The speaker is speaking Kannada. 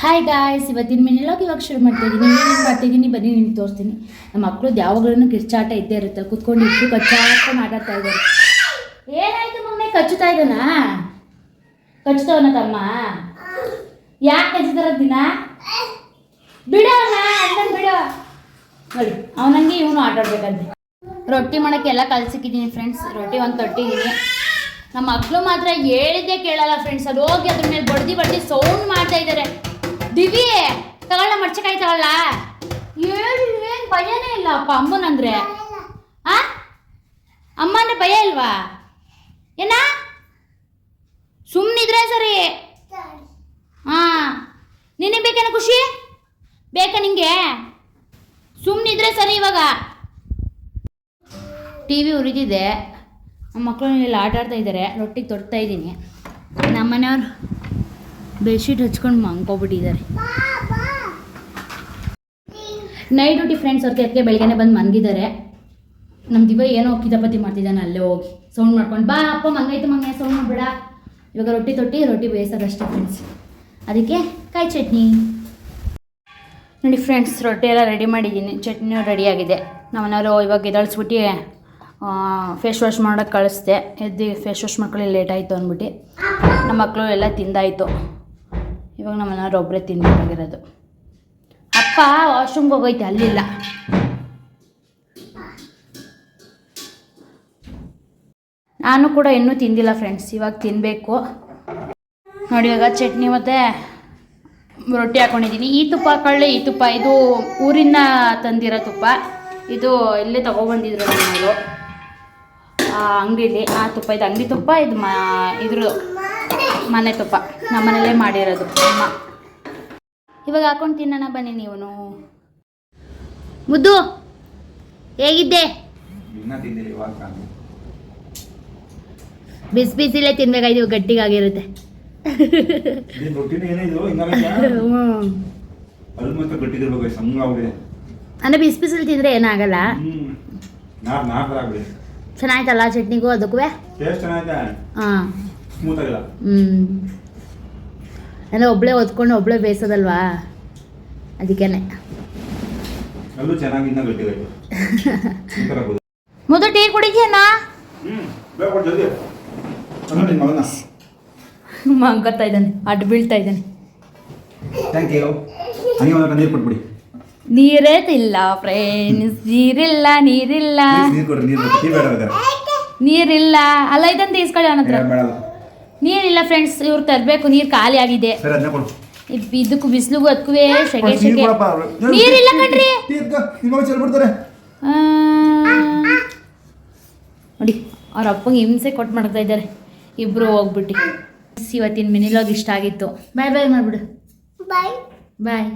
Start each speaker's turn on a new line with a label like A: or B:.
A: ಹಾಯ್ ಗಾಯ್ಸ್ ಇವತ್ತಿನ ಮಿನಿಲಾಗ್ ಇವಾಗ ಶುರು ಮಾಡ್ತಾಯಿದ್ದೀನಿ ಏನೇನು ಮಾಡ್ತಿದ್ದೀನಿ? ಬನ್ನಿ ನಿಮ್ಗೆ ತೋರಿಸ್ತೀನಿ. ನಮ್ಮ ಮಕ್ಕಳು ಯಾವಾಗಲೂ ಕಿರ್ಚಾಟ ಇದ್ದೇ ಇರುತ್ತೆ. ಕೂತ್ಕೊಂಡು ಇಟ್ಟು ಕಚ್ಚಾಟ ಆಟಾಡ್ತಾ ಇದ್ದಾರೆ. ಏನಾಯ್ತು ಮಗನೇ ಕಚ್ಚುತ್ತಾ ಇದ್ದಾನ? ಕಚ್ಚುತ್ತವನ ತಮ್ಮ? ಯಾಕೆ ಕಚ್ಚಿದಾರ ದಿನ? ಬಿಡೋಣ ಅಣ್ಣನ್ ಬಿಡ. ನೋಡಿ, ಅವನಂಗೆ ಇವನು ಆಟಾಡ್ಬೇಕಂತೆ ರೊಟ್ಟಿ ಮಾಡೋಕ್ಕೆ ಎಲ್ಲ ಕಲ್ಸಿಕ್ಕಿದ್ದೀನಿ ಫ್ರೆಂಡ್ಸ್ ರೊಟ್ಟಿ ಒಂದು ತೊಟ್ಟಿದ್ದೀನಿ. ನಮ್ಮ ಮಕ್ಕಳು ಮಾತ್ರ ಹೇಳಿದ್ದೆ ಕೇಳಲ್ಲ ಫ್ರೆಂಡ್ಸ್ ಅದು ಹೋಗಿ ಅದ್ರ ಮೇಲೆ ಬಡ್ದಿ ಬಡ್ದಿ ಸೌಂಡ್ ಮಾಡ್ತಾ ಇದ್ದಾರೆ. ತಗೊಳ್ಳ ಮಡ್ಚಕಾಯಿ ತಗೊಳ್ಳ. ಏನು ಏನು ಭಯನೇ ಇಲ್ಲ ಅಪ್ಪ, ಅಮ್ಮನಂದ್ರೆ. ಆ? ಅಮ್ಮ ಭಯ ಇಲ್ವಾ? ಏನ? ಸುಮ್ಮನಿದ್ರೆ ಸರಿ. ಹಾ ನಿನಗೆ ಬೇಕೇನ ಖುಷಿ? ಬೇಕಾ ನಿಂಗೆ? ಸುಮ್ಮನಿದ್ರೆ ಸರಿ ಇವಾಗ. ಟಿ ವಿ ಉರಿದಿದೆ ಮಕ್ಕಳು ಇಲ್ಲಿ ಆಟ ಆಡ್ತಾ ಇದ್ದಾರೆ ರೊಟ್ಟಿಗೆ ತೊಡ್ತಾ ಇದ್ದೀನಿ. ನಮ್ಮ ಮನೆಯವ್ರು ಬೆಡ್ಶೀಟ್ ಹಚ್ಕೊಂಡು ಮಂಕೋಬಿಟ್ಟಿದ್ದಾರೆ ನೈಟ್ ಡ್ಯೂಟಿ ಫ್ರೆಂಡ್ಸ್ ಅವ್ರಿಗೆ ಅದಕ್ಕೆ ಬೆಳಗ್ಗೆನೆ ಬಂದು ಮಂಗಿದ್ದಾರೆ ನಮ್ಮ ದಿವ ಏನೋ ಕಿತಾಪತಿ ಮಾಡ್ತಿದ್ದಾನೆ ಅಲ್ಲೇ ಹೋಗಿ. ಸೌಂಡ್ ಮಾಡ್ಕೊಂಡು, ಬಾ ಅಪ್ಪ ಮಂಗಾಯ್ತು ಮಂಗೆ ಸೌಂಡ್ ಮಾಡಬೇಡ. ಇವಾಗ ರೊಟ್ಟಿ ತೊಟ್ಟಿ, ರೊಟ್ಟಿ ಬೇಯಿಸೋದಷ್ಟೇ ಫ್ರೆಂಡ್ಸ್ ಅದಕ್ಕೆ ಕಾಯಿ ಚಟ್ನಿ. ನೋಡಿ ಫ್ರೆಂಡ್ಸ್ ರೊಟ್ಟಿ ಎಲ್ಲ ರೆಡಿ ಮಾಡಿದ್ದೀನಿ. ಚಟ್ನಿ ರೆಡಿಯಾಗಿದೆ ನಮ್ಮನೆಯವರು ಇವಾಗ ಎದಳಿಸ್ಬಿಟ್ಟು ಫೇಸ್ ವಾಶ್ ಮಾಡೋಕೆ ಕಳಿಸ್ದೆ. ಎದ್ದು ಫೇಸ್ ವಾಶ್ ಮಾಡ್ಕೊಳ್ಳಿ ಲೇಟ್ ಆಯಿತು ಅಂದ್ಬಿಟ್ಟು. ನಮ್ಮ ಮಕ್ಕಳು ಎಲ್ಲ ತಿಂದಾಯಿತು. ಇವಾಗ ನಮ್ಮನೆಯವ್ರು ಒಬ್ಬರೇ ತಿನ್ಬೇಕಾಗಿರೋದು. ಅಪ್ಪ ವಾಶ್ರೂಮ್ಗೆ ಹೋಗೈತೆ ಅಲ್ಲಿಲ್ಲ ನಾನು ಕೂಡ ಇನ್ನೂ ತಿಂದಿಲ್ಲ ಫ್ರೆಂಡ್ಸ್ ಇವಾಗ ತಿನ್ನಬೇಕು ನೋಡಿ, ಇವಾಗ ಚಟ್ನಿ ಮತ್ತು ರೊಟ್ಟಿ ಹಾಕೊಂಡಿದ್ದೀನಿ ಈ ತುಪ್ಪ ಹಾಕೊಳ್ಳಿ ಈ ತುಪ್ಪ. ಇದು ಊರಿನ ತಂದಿರೋ ತುಪ್ಪ. ಇದು ಇಲ್ಲೇ ತೊಗೊಬಂದಿದ್ರು ನಾವು ಆ ಅಂಗಡಿಲಿ, ಆ ತುಪ್ಪ. ಇದು ಅಂಗಡಿ ತುಪ್ಪ, ಇದು ಮಾ ಇದ್ರ ಮನೆ ತುಪ್ಪ. ನಮ್ಮನೇಲೇ ಮಾಡಿರೋದು ಅಮ್ಮ. ಇವಾಗ ಹಾಕೊಂಡು ತಿನ್ನೋಣ ಬನ್ನಿ ನೀವು ಮುದ್ದು ಹೇಗಿದ್ದೆ. ಬಿಸಿ ಬಿಸಿಲೇ ತಿನ್ಬೇಕಾಯ್ತು ಗಟ್ಟಿಗಾಗಿರುತ್ತೆ. ಅಂದ್ರೆ ಬಿಸಿ ಬಿಸಿಲು ತಿಂದ್ರೆ ಏನಾಗಲ್ಲ?
B: ಹ್ಮ್.
A: ಚೆನ್ನಾಯ್ತಲ್ಲ ಚಟ್ನಿಗೂ ಅದಕ್ಕೂ?
B: ಟೇಸ್ಟ್
A: ಅಂದರೆ ಒಬ್ಬಳೇ ಒದ್ಕೊಂಡು ಒಬ್ಬಳೇ ಬೇಯಿಸೋದಲ್ವಾ ಅದಕ್ಕೇನೆ. ಮುದ್ದು ಟೀ ಕುಡಿದ್ಯೇನಾ
B: ಹ್ಮ್ ಬೇಗ ಕೊಡು ಜಲ್ದಿ. ಅಣ್ಣ ನಿನ್ ಮಗನ.
A: ಮಂಕತ್ತಾ ಇದ್ದಾನೆ ಅಡ್ಡ ಬೀಳ್ತಾ ಇದ್ದಾನೆ.
B: ನೀರು
A: ಇಲ್ಲ ಫ್ರೆಂಡ್ಸ್ ನೀರಿಲ್ಲ ನೀರಿಲ್ಲ. ನೀರಿಲ್ಲ. ಅಲ್ಲ ಇದನ್ನ ತೀಸ್ಕೊಳ್ಳಿ ಅವನ ಹತ್ರ. ನೀರಿಲ್ಲ ಫ್ರೆಂಡ್ಸ್ ಇವ್ರು ತರಬೇಕು ನೀರು ಖಾಲಿ ಆಗಿದೆ.
B: ಸರಿ ಅದನ್ನ ಕೊಡು.
A: ಇದ್- ಇದಕ್ಕೂ ಬಿಸಿಲಿಗೂ ಅದಕ್ಕೂ ಸೆಕೆ
B: ಕೊಡಪ್ಪ.
A: ನೀರಿಲ್ಲ ಕಣ್ರಿ. ನೋಡಿ ಅವ್ರ ಅಪ್ಪಂಗೆ ಹಿಂಸೆ ಕೊಟ್ಟು ಮಾಡ್ತಾ ಇದ್ದಾರೆ. ಇಬ್ರು ಹೋಗ್ಬಿಟ್ಟು. ಇವತ್ತಿನ ಮಿನಿಲಾಗ್ ಇಷ್ಟ ಆಗಿತ್ತು. ಬಾಯ್ ಬಾಯ್ ಮಾಡಿಬಿಡು.
C: ಬಾಯ್
A: ಬಾಯ್